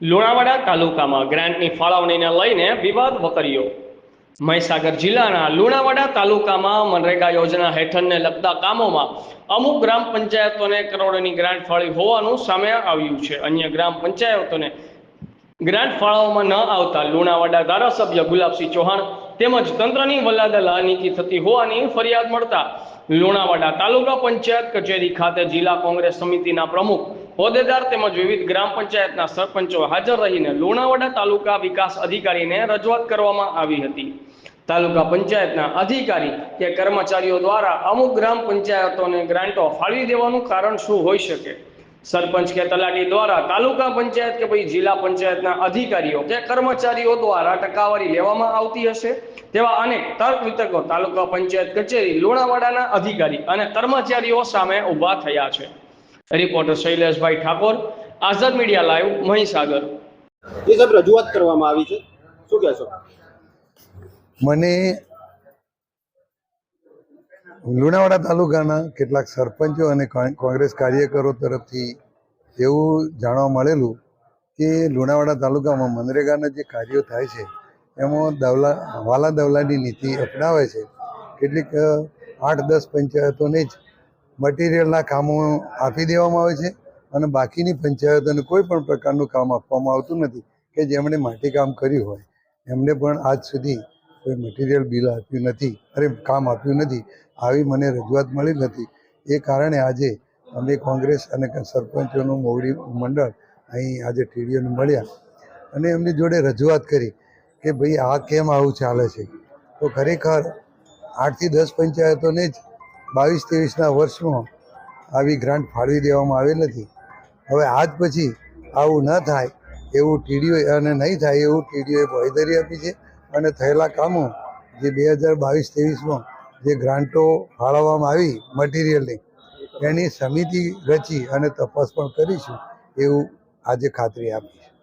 લુણાવાડા તાલુકામાં ગ્રાન્ટની ફાળવણીને લઈને વિવાદ વકર્યો. મહીસાગર જિલ્લાના લુણાવાડા તાલુકામાં મનરેગા યોજના હેઠળને લગતા કામોમાં અમુક ગ્રામ પંચાયતોને કરોડોની ગ્રાન્ટ ફાળી હોવાનું સામે આવ્યું છે. અન્ય ગ્રામ પંચાયતોને ગ્રાન્ટ ફાળવવામાં ન આવતા લુણાવાડા ધારાસભ્ય ગુલાબસિંહ ચૌહાણ તેમજ તંત્રની વલ્લાદલા નીતિ થતી હોવાની ફરિયાદ મળતા લુણાવાડા તાલુકા પંચાયત કચેરી ખાતે જિલ્લા કોંગ્રેસ સમિતિના પ્રમુખ હોદ્દેદાર તેમજ વિવિધ ગ્રામ પંચાયતના સરપંચો હાજર રહીને લુણાવાડા તાલુકા વિકાસ અધિકારીને રજૂઆત કરવામાં આવી હતી. તાલુકા પંચાયતના અધિકારી કે કર્મચારીઓ દ્વારા અમુક ગ્રામ પંચાયતોને ગ્રાન્ટો ફાળવી દેવાનું કારણ શું હોઈ શકે? સરપંચ કે તલાટી દ્વારા તાલુકા પંચાયત કે પછી જિલ્લા પંચાયતના અધિકારીઓ કે કર્મચારીઓ દ્વારા ટકાવારી લેવામાં આવતી હશે? તેવા અનેક તર્ક વિતર્કો તાલુકા પંચાયત કચેરી લુણાવાડાના અધિકારી અને કર્મચારીઓ સામે ઊભા થયા છે. રિપોર્ટર શૈલેષભાઈ ઠાકોર આઝાદ મીડિયા લાઈવ મહીસાગર. એ સાહેબ રજૂઆત કરવામાં આવી છે. શું કહેશો? મને લુણાવાડા તાલુકાના કેટલાક સરપંચો અને કોંગ્રેસ કાર્યકરો તરફથી એવું જાણવા મળેલું કે લુણાવાડા તાલુકામાં મનરેગાના જે કાર્યો થાય છે એમાં દવલા વાલા દવલાની નીતિ અપનાવે છે. કેટલીક આઠ દસ પંચાયતોને જ મટીરિયલના કામો આપી દેવામાં આવે છે અને બાકીની પંચાયતોને કોઈ પણ પ્રકારનું કામ આપવામાં આવતું નથી કે જેમણે માટીકામ કર્યું હોય. એમને પણ આજ સુધી કોઈ મટીરિયલ બિલ આપ્યું નથી, અરે કામ આપ્યું નથી. આવી મને રજૂઆત મળી નથી. એ કારણે આજે અમે કોંગ્રેસ અને સરપંચોનું મોવડી મંડળ અહીં આજે ટીડીઓને મળ્યા અને એમની જોડે રજૂઆત કરી કે ભાઈ આ કેમ આવું ચાલે છે? તો ખરેખર આઠથી દસ પંચાયતોને જ બાવીસ ત્રેવીસના વર્ષમાં આવી ગ્રાન્ટ ફાળવી દેવામાં આવેલ નથી. હવે આજ પછી આવું ન થાય, એવું ટીડીઓ અને નહીં થાય એવું ટીડીઓએ બાંયધરી આપી છે અને થયેલા કામો જે બે હજાર બાવીસ ત્રેવીસમાં જે ગ્રાન્ટો ફાળવવામાં આવી મટીરિયલની, એની સમિતિ રચી અને તપાસ પણ કરીશું એવું આજે ખાતરી આપી છે